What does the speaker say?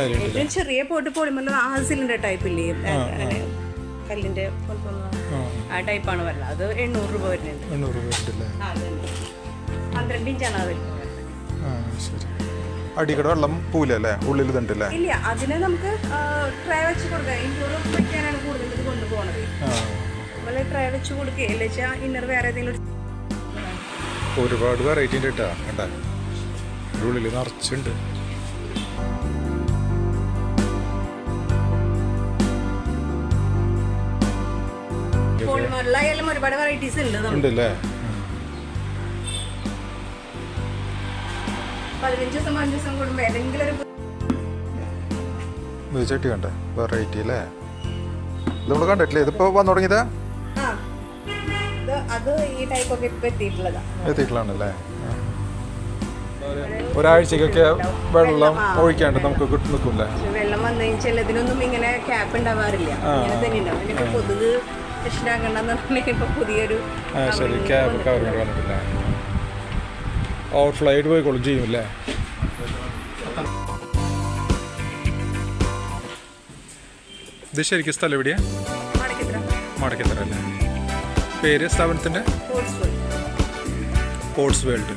ഏറ്റവും ചെറിയ pot polymer ആ സിലിണ്ടർ ടൈപ്പ് ഇല്ലേ? അങ്ങനെ കല്ലിന്റെ ആ. ടൈപ്പാണ് വരുന്നത്. അത് എണ്ണൂറ് രൂപ വരുന്നുണ്ട്. എണ്ണൂറ് രൂപ. പന്ത്രണ്ട് ഇഞ്ചാണ് അത് അടിക്കട വെള്ളം പൂലല്ലേ ഉള്ളിൽ ഇതുണ്ടല്ലേ? ഇല്ല അതിനെ നമുക്ക് ട്രേ വെച്ച് കൊടുക്കാം. ഇൻഡോർ വെക്കാനാണ് കൂടുതൽ ഇത് കൊണ്ടുപോകണത് അതുപോലെ ട്രേ വെച്ച് കൊടുക്കുക. ഇല്ല വെച്ചാൽ ഇന്നർ വേറെ ഏതെങ്കിലും ഒരു- ഒരുപാട് വെറൈറ്റി ഉണ്ട് കേട്ടാ. കണ്ടാ? ഉള്ളിൽ നിറച്ചുണ്ട്. പോളിമറിലായാലും ഒരുപാട് വെറൈറ്റീസ് ഉണ്ട് ഉണ്ടല്ലേ? പതിനഞ്ച് ദിവസം പതിനഞ്ച് ദിവസം കൂടുമ്പോൾ ഏതെങ്കിലും ഒരു ഇത് ചട്ടി കണ്ടേ? വെറൈറ്റി അല്ലേ? ഇത് നമ്മൾ കണ്ടിട്ടില്ലേ? ഇതിപ്പോ വന്നു തുടങ്ങിയതാ? എത്തിയിട്ടുള്ളതാണല്ലേ. ഒരാഴ്ചക്കൊക്കെ വെള്ളം ഒഴിക്കാണ്ട് നമുക്ക് കിട്ടും നിൽക്കില്ല വെള്ളം വന്നു കഴിഞ്ഞാൽ ഇതിനൊന്നും ഇങ്ങനെ ക്യാപ്പ് ഉണ്ടാവാറില്ല. കൊതുക് ഇപ്പൊ പുതിയൊരു ആ ശരി. ക്യാബ് കവർ വന്നിട്ടില്ല ഓവർഫ്ലോ ആയിട്ട് ചെയ്യും അല്ലേ? ഇത് ശരിക്കും സ്ഥലം എവിടെയാ? മടക്കത്തറ അല്ലേ? പേര് സ്ഥാപനത്തിന്റെ. Sports world